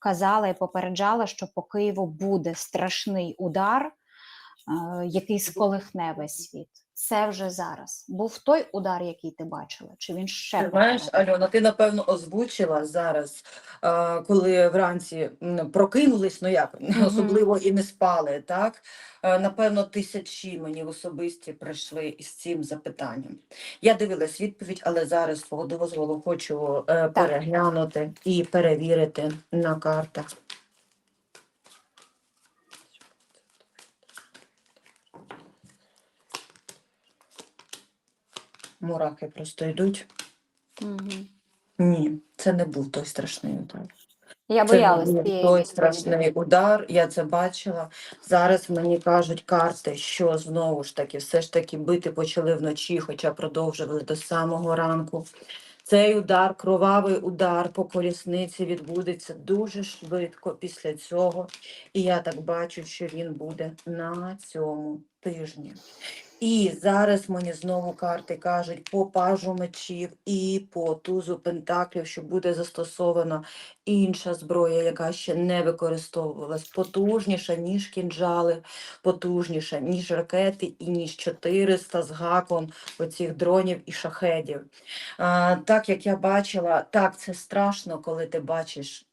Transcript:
казала і попереджала, що по Києву буде страшний удар, е, який сколихне весь світ. Це вже зараз. Був той удар, який ти бачила, чи він ще Ти знаєш. Альона, ти напевно озвучила зараз, коли вранці прокинулись, ну як особливо і не спали, так? Напевно, тисячі мені в особисті прийшли із цим запитанням. Я дивилась відповідь, але зараз з твого дозволу хочу е, переглянути і перевірити на картах. Мурахи просто йдуть. Мгм. Ні, це не був той страшний удар. Я Це був той страшний удар, я це бачила. Зараз мені кажуть карти, що знову ж таки, все ж таки бити почали вночі, хоча продовжували до самого ранку. Цей удар, кровавий удар по колісниці відбудеться дуже швидко після цього. І я так бачу, що він буде на цьому тижні. І зараз мені знову карти кажуть по пажу мечів і по тузу пентаклів, що буде застосована інша зброя, яка ще не використовувалась, потужніша, ніж кінжали, потужніша, ніж ракети і ніж 400 з гаком оцих дронів і шахедів. А, так як я бачила, так це страшно, коли ти бачиш